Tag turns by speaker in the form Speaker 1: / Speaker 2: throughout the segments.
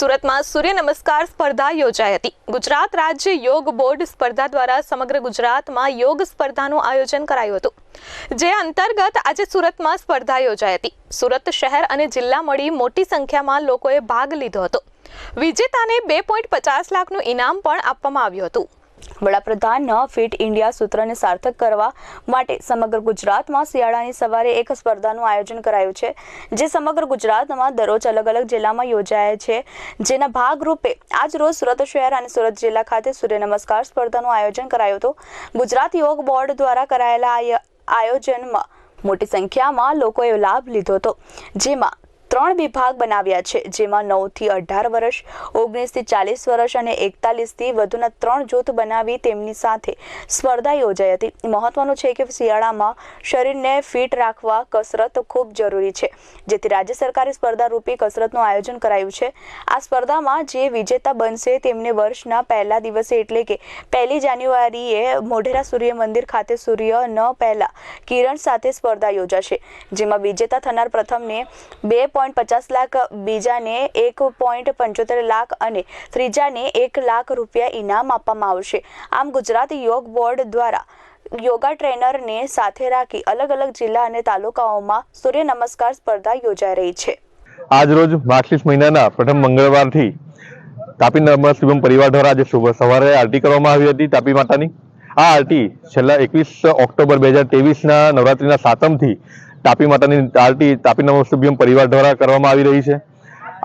Speaker 1: સુરતમાં સૂર્ય નમસ્કાર સ્પર્ધા યોજાઈ હતી. ગુજરાત રાજ્ય યોગ બોર્ડ સ્પર્ધા દ્વારા સમગ્ર ગુજરાતમાં યોગ સ્પર્ધાનું આયોજન કરાયું હતું. જે અંતર્ગત આજે સુરતમાં સ્પર્ધા યોજાઈ હતી. સુરત શહેર અને જિલ્લા મળી મોટી સંખ્યામાં લોકોએ ભાગ લીધો હતો. વિજેતાને બે પોઈન્ટ પચાસ લાખનું ઇનામ પણ આપવામાં આવ્યું હતું.
Speaker 2: વડાપ્રધાનના ફિટ ઇન્ડિયા સૂત્રને સાર્થક કરવા માટે સમગ્ર ગુજરાતમાં શિયાળાની સવારે એક સ્પર્ધાનું આયોજન કરાયું છે, જે સમગ્ર ગુજરાતમાં દરરોજ અલગ અલગ જિલ્લામાં યોજાય છે. જેના ભાગરૂપે આજ રોજ સુરત શહેર અને સુરત જિલ્લા ખાતે સૂર્ય નમસ્કાર સ્પર્ધાનું આયોજન કરાયું હતું. ગુજરાત યોગ બોર્ડ દ્વારા કરાયેલા આયોજનમાં મોટી સંખ્યામાં લોકોએ લાભ લીધો હતો, જેમાં ત્રણ વિભાગ બનાવ્યા છે, જેમાં નવથી અઢાર વર્ષ, ઓગણીસથી ચાલીસ વર્ષ અને એકતાલીસથી વધુના ત્રણ જૂથ બનાવી તેમની સાથે સ્પર્ધા યોજાઈ હતી. મહત્વનું છે કે શિયાળામાં શરીરને ફિટ રાખવા કસરત ખૂબ જરૂરી છે, જેથી રાજ્ય સરકારે સ્પર્ધા રૂપી કસરતનું આયોજન કરાયું છે. આ સ્પર્ધામાં જે વિજેતા બનશે તેમને વર્ષના પહેલા દિવસે એટલે કે પહેલી જાન્યુઆરીએ મોઢેરા સૂર્ય મંદિર ખાતે સૂર્ય ન પહેલા કિરણ સાથે સ્પર્ધા યોજાશે, જેમાં વિજેતા થનાર પ્રથમને બે પોઈન્ટ પચાસ લાખ, બીજાને એક પોઈન્ટ પંચોતેર લાખ અને ત્રીજાને એક લાખ રૂપિયા ઇનામ આપવામાં આવશે. આમ ગુજરાત યોગ બોર્ડ દ્વારા યોગા ટ્રેનરને સાથે રાખી અલગ અલગ જિલ્લા અને તાલુકાઓમાં સૂર્ય નમસ્કાર સ્પર્ધા યોજાઈ રહી છે.
Speaker 3: આજ રોજ માર્ગશીર્ષ મહિનાના પ્રથમ મંગળવારથી તાપી નર્મદા શિવમ પરિવાર દ્વારા આજે સવારે આરતી કરવામાં આવી હતી. તાપી માતાની આ આરતી છેલ્લા એકવીસ ઓક્ટોબર બે હજાર તેવીસના નવરાત્રિના સાતમથી તાપી માતાની આરતી તાપી નર્મદા પરિવાર દ્વારા કરવામાં આવી રહી છે.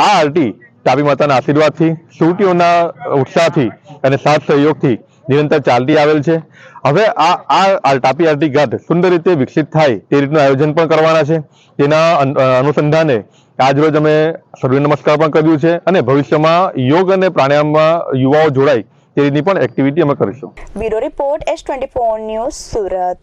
Speaker 3: આ આરતી તાપી માતાના આશીર્વાદથી સુરતીઓના ઉત્સાહથી અને સાથ સહયોગથી નિરંતર ચાલતી આવેલ છે. હવે આ આ તાપી આરતી ઘાટ સુંદર રીતે વિકસિત થાય તે રીતનું આયોજન પણ કરવાના છે. તેના અનુસંધાને આજ રોજ અમે સૂર્ય નમસ્કાર પણ કર્યું છે અને ભવિષ્યમાં યોગ અને પ્રાણાયામમાં યુવાઓ જોડાય તે રીતની પણ એક્ટિવિટી અમે કરીશું.
Speaker 2: Bureau report S twenty four news Surat.